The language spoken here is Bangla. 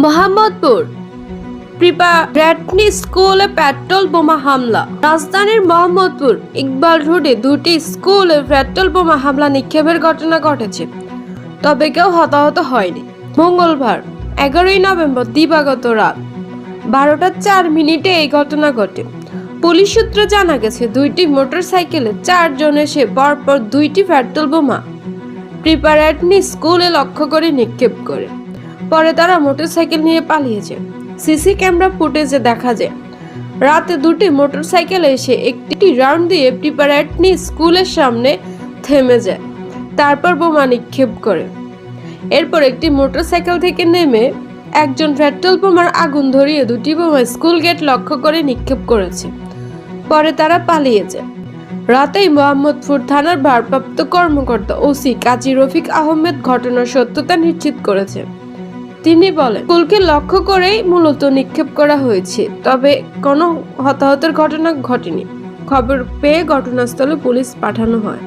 মোহাম্মদপুর। প্রিপারেটনি স্কুলে পেট্রোল বোমা হামলা। রাজধানীর মোহাম্মদপুর ইকবাল রোডে দুটি স্কুলে পেট্রোল বোমা হামলা নিক্ষেপের ঘটনা ঘটেছে, তবে কেউ হতাহত হয়নি। মঙ্গলবার, এগারোই নভেম্বর দিবাগত রাত বারোটা চার মিনিটে এই ঘটনা ঘটে। পুলিশ সূত্রে জানা গেছে, দুইটি মোটরসাইকেলে চারজন এসে পরপর দুইটি পেট্রোল বোমা প্রিপারেটনি স্কুলে লক্ষ্য করে নিক্ষেপ করে। পরে তারা মোটরসাইকেল নিয়ে পালিয়েছে সিসি ক্যামেরা ফুটেজে দেখা যায়, রাতে দুটি মোটরসাইকেল এসে একটি রাউন্ড দিয়ে প্রিপারেটনি স্কুলের সামনে থেমে যায়, তারপর বোমা নিক্ষেপ করে। এরপর একটি মোটরসাইকেল থেকে নেমে একজন পেট্রোল বোমার আগুন ধরিয়ে দুটি বোমা স্কুল গেট লক্ষ্য করে নিক্ষেপ করেছে। পরে তারা পালিয়ে যায়। রাতেই মোহাম্মদপুর থানার ভারপ্রাপ্ত কর্মকর্তা ওসি কাজী রফিক আহমেদ ঘটনার সত্যতা নিশ্চিত করেছেন তিনি বলেন স্কুলকে লক্ষ্য করেই মূলত নিক্ষেপ করা হয়েছে, তবে কোনো হতাহতের ঘটনা ঘটেনি। খবর পেয়ে ঘটনাস্থলে পুলিশ পাঠানো হয়।